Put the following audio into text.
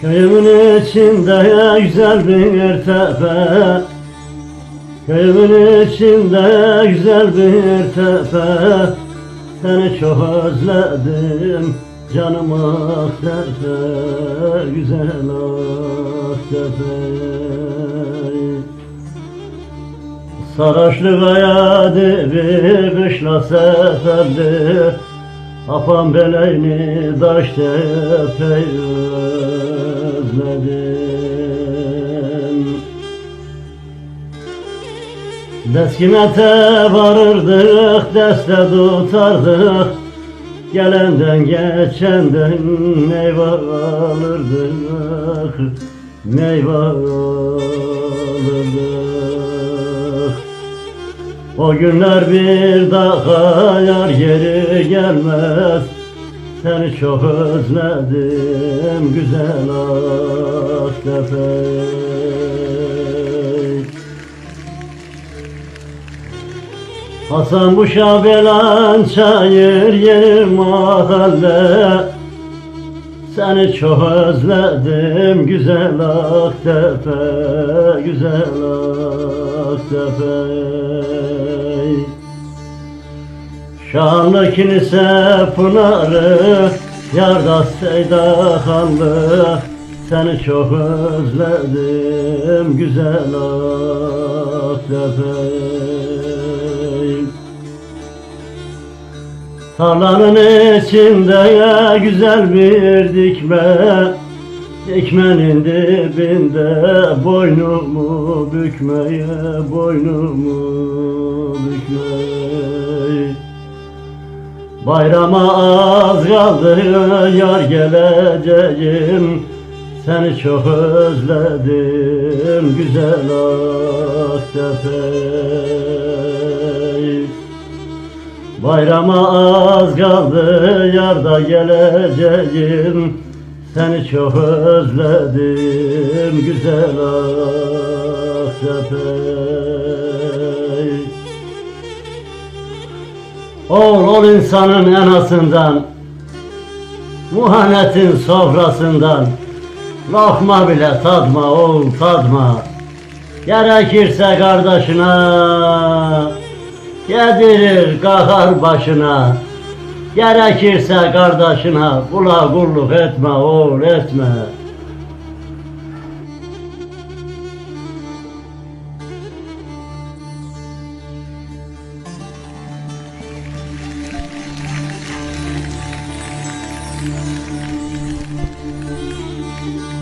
Köyümün içinde güzel bir tepe Köyümün içinde güzel bir tepe Seni çok özledim canım ah tepe Güzel ah tepe Saraçlı kaya dibi kışla seferdi Apan beleyni daş tepeyi özledim. Deskimete varırdık, deste tutardık. Gelenden geçenden meyve alırdık Meyve alırdık O günler bir daha yar geri gelmez. Seni çok özledim güzel Aktepe Hasan bu şabelan çayır yeni mahalle. Seni çok özledim güzel Aktepe Güzel Aktepe Şanlı kilise pınarı Yarda seyda hanlı. Seni çok özledim güzel Aktepe Tarlanın içinde güzel bir dikme Dikmenin dibinde boynumu bükmeye Boynumu Bayrama az kaldı yar geleceğim. Seni çok özledim güzel Aktepe Bayrama az kaldı yarda geleceğim. Seni çok özledim güzel Aktepe Ol ol insanın enasından Muhanetin sofrasından. Lokma bile tadma oğul tadma. Gerekirse kardeşine Yedirir kakar başına. Gerekirse kardeşine Kula kulluk etme oğul etme Thank you.